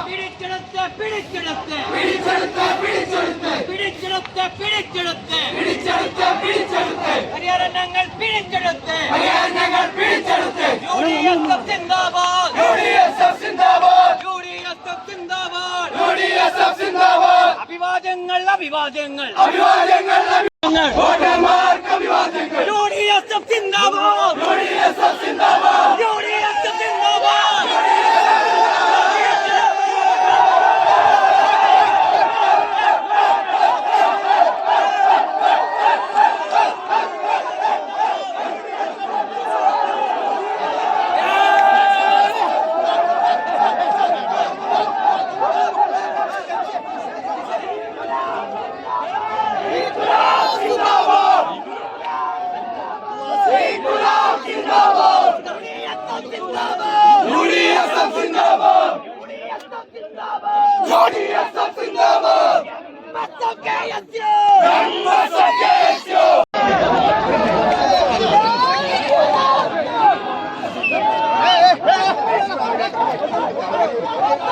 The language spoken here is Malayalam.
പിടിച്ചെടുത്ത് പിടിച്ചെടുത്ത്. പിടിച്ചെടുത്ത് പിടിച്ചെടുത്ത്. ഹരിയാന ഞങ്ങൾ പിടിച്ചെടുത്ത് യു ഡി എഫ് സിന്ദാബാദ്. യു ഡി എഫ് സിന്ദാബാദ്. അഭിവാദ്യങ്ങൾ അഭിവാദ്യങ്ങൾ. യു ഡി എഫ് സിന്ദാബാദ്. യു ഡി എഫ് యూనియన్స్తుందాము Thank you.